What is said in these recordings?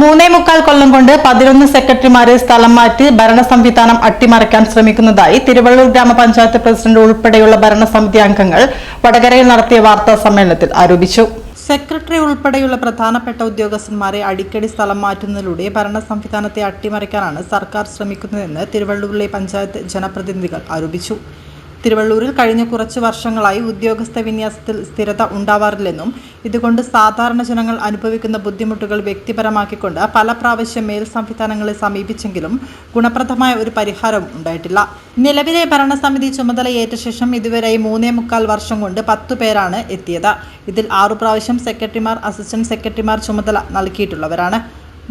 മൂന്നേ മുക്കാൽ കൊല്ലം കൊണ്ട് പതിനൊന്ന് സെക്രട്ടറിമാരെ സ്ഥലം മാറ്റി ഭരണ സംവിധാനം അട്ടിമറിക്കാൻ ശ്രമിക്കുന്നതായി തിരുവള്ളൂർ ഗ്രാമപഞ്ചായത്ത് പ്രസിഡന്റ് ഉൾപ്പെടെയുള്ള ഭരണസമിതി അംഗങ്ങൾ വടകരയിൽ നടത്തിയ വാർത്താ സമ്മേളനത്തിൽ ആരോപിച്ചു. സെക്രട്ടറി ഉൾപ്പെടെയുള്ള പ്രധാനപ്പെട്ട ഉദ്യോഗസ്ഥന്മാരെ അടിക്കടി സ്ഥലം മാറ്റുന്നതിലൂടെ ഭരണ സംവിധാനത്തെ അട്ടിമറിക്കാനാണ് സർക്കാർ ശ്രമിക്കുന്നതെന്ന് തിരുവള്ളൂരിലെ പഞ്ചായത്ത് ജനപ്രതിനിധികൾ ആരോപിച്ചു. തിരുവള്ളൂരിൽ കഴിഞ്ഞ കുറച്ച് വർഷങ്ങളായി ഉദ്യോഗസ്ഥ വിന്യാസത്തിൽ സ്ഥിരത ഉണ്ടാവാറില്ലെന്നും ഇതുകൊണ്ട് സാധാരണ ജനങ്ങൾ അനുഭവിക്കുന്ന ബുദ്ധിമുട്ടുകൾ വ്യക്തിപരമാക്കിക്കൊണ്ട് പല പ്രാവശ്യം മേൽ സംവിധാനങ്ങളെ സമീപിച്ചെങ്കിലും ഗുണപ്രദമായ ഒരു പരിഹാരം ഉണ്ടായിട്ടില്ല. നിലവിലെ ഭരണസമിതി ചുമതലയേറ്റ ശേഷം ഇതുവരെ മൂന്നേ മുക്കാൽ വർഷം കൊണ്ട് പത്തു പേരാണ് എത്തിയത്. ഇതിൽ ആറു പ്രാവശ്യം സെക്രട്ടറിമാർ അസിസ്റ്റന്റ് സെക്രട്ടറിമാർ ചുമതല നൽകിയിട്ടുള്ളവരാണ്.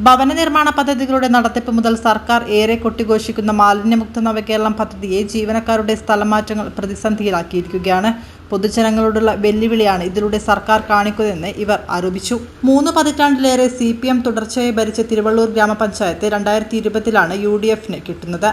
ഭവന നിർമ്മാണ പദ്ധതികളുടെ നടത്തിപ്പ് മുതൽ സർക്കാർ ഏറെ കൊട്ടിഘോഷിക്കുന്ന മാലിന്യമുക്ത നവകേരളം പദ്ധതിയെ ജീവനക്കാരുടെ സ്ഥലമാറ്റങ്ങൾ പ്രതിസന്ധിയിലാക്കിയിരിക്കുകയാണ്. പൊതുജനങ്ങളോടുള്ള വെല്ലുവിളിയാണ് ഇതിലൂടെ സർക്കാർ കാണിക്കുന്നതെന്ന് ഇവർ ആരോപിച്ചു. മൂന്ന് പതിറ്റാണ്ടിലേറെ സി പി എം തുടർച്ചയായി ഭരിച്ച തിരുവള്ളൂർ ഗ്രാമപഞ്ചായത്ത് രണ്ടായിരത്തി ഇരുപതിലാണ് യു ഡി എഫിന് കിട്ടുന്നത്.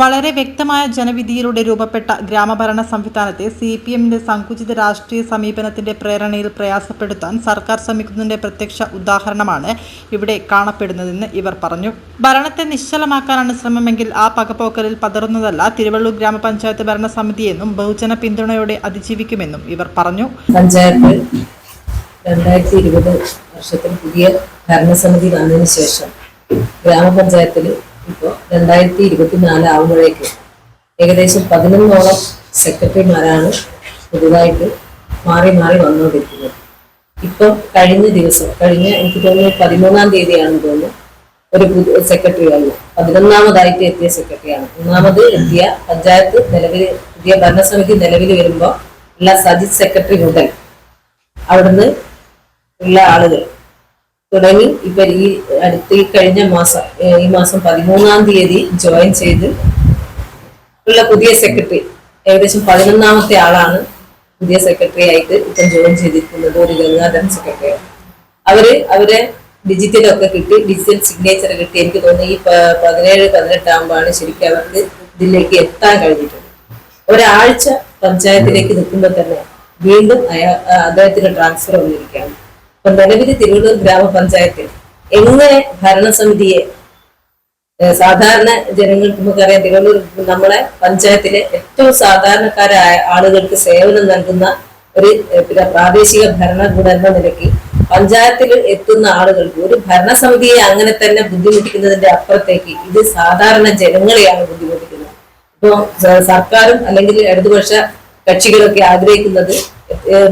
വളരെ വ്യക്തമായ ജനവിധിയിലൂടെ രൂപപ്പെട്ട ഗ്രാമഭരണ സംവിധാനത്തെ സി പി എമ്മിന്റെ സങ്കുചിത രാഷ്ട്രീയ സമീപനത്തിന്റെ പ്രേരണയിൽ പ്രയാസപ്പെടുത്താൻ സർക്കാർ ശ്രമിക്കുന്നതിന്റെ പ്രത്യക്ഷ ഉദാഹരണമാണ് ഇവിടെ കാണപ്പെടുന്നതെന്ന് ഇവർ പറഞ്ഞു. ഭരണത്തെ നിശ്ചലമാക്കാനാണ് ശ്രമമെങ്കിൽ ആ പകപോക്കലിൽ പതറുന്നതല്ല തിരുവള്ളൂർ ഗ്രാമപഞ്ചായത്ത് ഭരണസമിതിയെന്നും ബഹുജന പിന്തുണയോടെ അതിജീവിക്കുമെന്നും ഇവർ പറഞ്ഞു. പഞ്ചായത്ത് രണ്ടായിരത്തി ഇരുപത് വർഷത്തിൽ പുതിയ ഭരണസമിതി വന്നതിന് ശേഷം ഗ്രാമപഞ്ചായത്തിൽ ഇപ്പോൾ രണ്ടായിരത്തി ഇരുപത്തിനാല് ആവുമ്പോഴേക്ക് ഏകദേശം പതിനൊന്നോളം സെക്രട്ടറിമാരാണ് പുതുതായിട്ട് മാറി മാറി വന്നുകൊണ്ടിരിക്കുന്നത്. ഇപ്പം കഴിഞ്ഞ ദിവസം കഴിഞ്ഞ എനിക്ക് തോന്നുന്നു പതിമൂന്നാം തീയതിയാണെന്ന് തോന്നുന്നു ഒരു പുതിയ സെക്രട്ടറി വന്നു പതിനൊന്നാമതായിട്ട് എത്തിയ സെക്രട്ടറിയാണ് ഒന്നാമത് എത്തിയ പഞ്ചായത്ത് നിലവിൽ പുതിയ ഭരണസമിതി നിലവിൽ വരുമ്പോൾ ഉള്ള സജിത് സെക്രട്ടറി മുതൽ അവിടുന്ന് ഉള്ള ആളുകൾ തുടങ്ങി. ഇവർ ഈ അടുത്ത് ഈ കഴിഞ്ഞ മാസം ഈ മാസം പതിമൂന്നാം തീയതി ജോയിൻ ചെയ്ത് ഉള്ള പുതിയ സെക്രട്ടറി ഏകദേശം പതിനൊന്നാമത്തെ ആളാണ് പുതിയ സെക്രട്ടറി ആയിട്ട് ഇപ്പം ജോയിൻ ചെയ്തിരിക്കുന്നത് ഒരു ഗംഗാധരൻ സെക്രട്ടറി അവർ അവരെ ഡിജിറ്റലൊക്കെ കിട്ടി ഡിജിറ്റൽ സിഗ്നേച്ചർ കിട്ടി. എനിക്ക് തോന്നുന്നു ഈ പതിനേഴ് പതിനെട്ടാകുമ്പോഴാണ് ശരിക്കും അവർക്ക് ഇതിലേക്ക് എത്താൻ കഴിഞ്ഞിട്ടുള്ളത്. ഒരാഴ്ച പഞ്ചായത്തിലേക്ക് നിൽക്കുമ്പോൾ തന്നെ വീണ്ടും അയാ ആ അദ്ദേഹത്തിന് ട്രാൻസ്ഫർ വന്നിരിക്കുകയാണ്. നിലവിൽ തിരുവള്ളൂർ ഗ്രാമപഞ്ചായത്തിൽ എങ്ങനെ ഭരണസമിതിയെ സാധാരണ ജനങ്ങൾക്ക് നമുക്കറിയാം തിരുവള്ളൂർ നമ്മളെ പഞ്ചായത്തിലെ ഏറ്റവും സാധാരണക്കാരായ ആളുകൾക്ക് സേവനം നൽകുന്ന ഒരു പിന്നെ പ്രാദേശിക ഭരണകൂടം എന്ന നിലയ്ക്ക് പഞ്ചായത്തിൽ എത്തുന്ന ആളുകൾക്ക് ഒരു ഭരണസമിതിയെ അങ്ങനെ തന്നെ ബുദ്ധിമുട്ടിക്കുന്നതിന്റെ അപ്പുറത്തേക്ക് ഇത് സാധാരണ ജനങ്ങളെയാണ് ബുദ്ധിമുട്ടിക്കുന്നത്. ഇപ്പോൾ സർക്കാരും അല്ലെങ്കിൽ ഇടതുപക്ഷ കക്ഷികളൊക്കെ ആഗ്രഹിക്കുന്നത്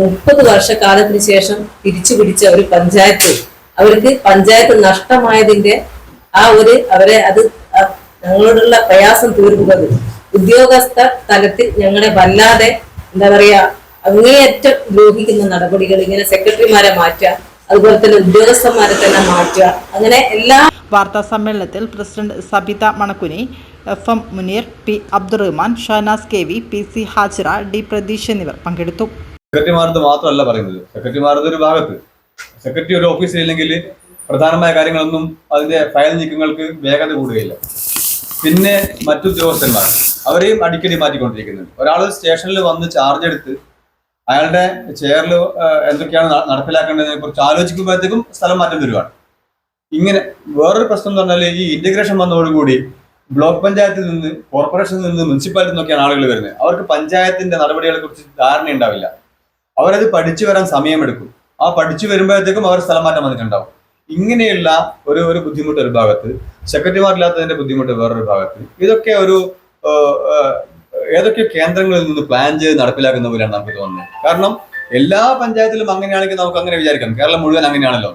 മുപ്പത് വർഷക്കാലത്തിന് ശേഷം തിരിച്ചു പിടിച്ച ഒരു പഞ്ചായത്ത്. അവർക്ക് പഞ്ചായത്ത് നഷ്ടമായതിന്റെ ആ ഒരു അവരെ അത് ഞങ്ങളോടുള്ള പ്രയാസം തീർക്കുന്നത്. ഉദ്യോഗസ്ഥ തലത്തിൽ ഞങ്ങളെ വല്ലാതെ എന്താ പറയാ അങ്ങേയറ്റം ദ്രോഹിക്കുന്ന നടപടികൾ ഇങ്ങനെ സെക്രട്ടറിമാരെ മാറ്റുക അതുപോലെ തന്നെ ഉദ്യോഗസ്ഥന്മാരെ തന്നെ മാറ്റുക അങ്ങനെ എല്ലാ വാർത്താ സമ്മേളനത്തിൽ president Sabitha Manakkuni F M Muneer P Abdurahman Shahanas K V P C Hajira D Pratheesh എന്നിവർ പങ്കെടുത്തു. സെക്രട്ടറിമാരത് മാത്രമല്ല പറയുന്നത്. സെക്രട്ടറിമാരത് ഒരു ഭാഗത്ത്. സെക്രട്ടറി ഒരു ഓഫീസിൽ ഇല്ലെങ്കിൽ പ്രധാനമായ കാര്യങ്ങളൊന്നും അതിന്റെ ഫയൽ നീക്കങ്ങൾക്ക് വേഗത കൂടുകയില്ല. പിന്നെ മറ്റു ഉദ്യോഗസ്ഥന്മാർ. അവരെയും അടിക്കടി മാറ്റിക്കൊണ്ടിരിക്കുന്നുണ്ട്. ഒരാൾ സ്റ്റേഷനിൽ വന്ന് ചാർജ് എടുത്ത് അയാളുടെ ചെയറിൽ എന്തൊക്കെയാണ് നടപ്പിലാക്കേണ്ടതിനെ കുറിച്ച് ആലോചിക്കുമ്പോഴത്തേക്കും സ്ഥലം മാറ്റം വരുവാണ്. ഇങ്ങനെ വേറൊരു പ്രശ്നം എന്ന് പറഞ്ഞാൽ ഈ ഇന്റഗ്രേഷൻ വന്നതോടുകൂടി ബ്ലോക്ക് പഞ്ചായത്തിൽ നിന്ന് കോർപ്പറേഷനിൽ നിന്ന് മുനിസിപ്പാലിറ്റി നിന്നൊക്കെയാണ് ആളുകൾ വരുന്നത്. അവർക്ക് പഞ്ചായത്തിന്റെ നടപടികളെ കുറിച്ച് ധാരണ ഉണ്ടാവില്ല അവരത് പഠിച്ചു വരാൻ സമയമെടുക്കും. ആ പഠിച്ചു വരുമ്പോഴത്തേക്കും അവർ സ്ഥലം മാറ്റം വന്നിട്ടുണ്ടാവും. ഇങ്ങനെയുള്ള ഒരു ഒരു ബുദ്ധിമുട്ട് ഒരു ഭാഗത്ത് സെക്രട്ടറിമാരില്ലാത്തതിന്റെ ബുദ്ധിമുട്ട് വേറൊരു ഭാഗത്ത് ഇതൊക്കെ ഒരു ഏതൊക്കെ കേന്ദ്രങ്ങളിൽ നിന്ന് പ്ലാൻ ചെയ്ത് നടപ്പിലാക്കുന്ന പോലെയാണ് നമുക്ക് തോന്നുന്നത്. കാരണം എല്ലാ പഞ്ചായത്തിലും അങ്ങനെയാണെങ്കിൽ നമുക്ക് അങ്ങനെ വിചാരിക്കാം. കേരളം മുഴുവൻ അങ്ങനെയാണല്ലോ.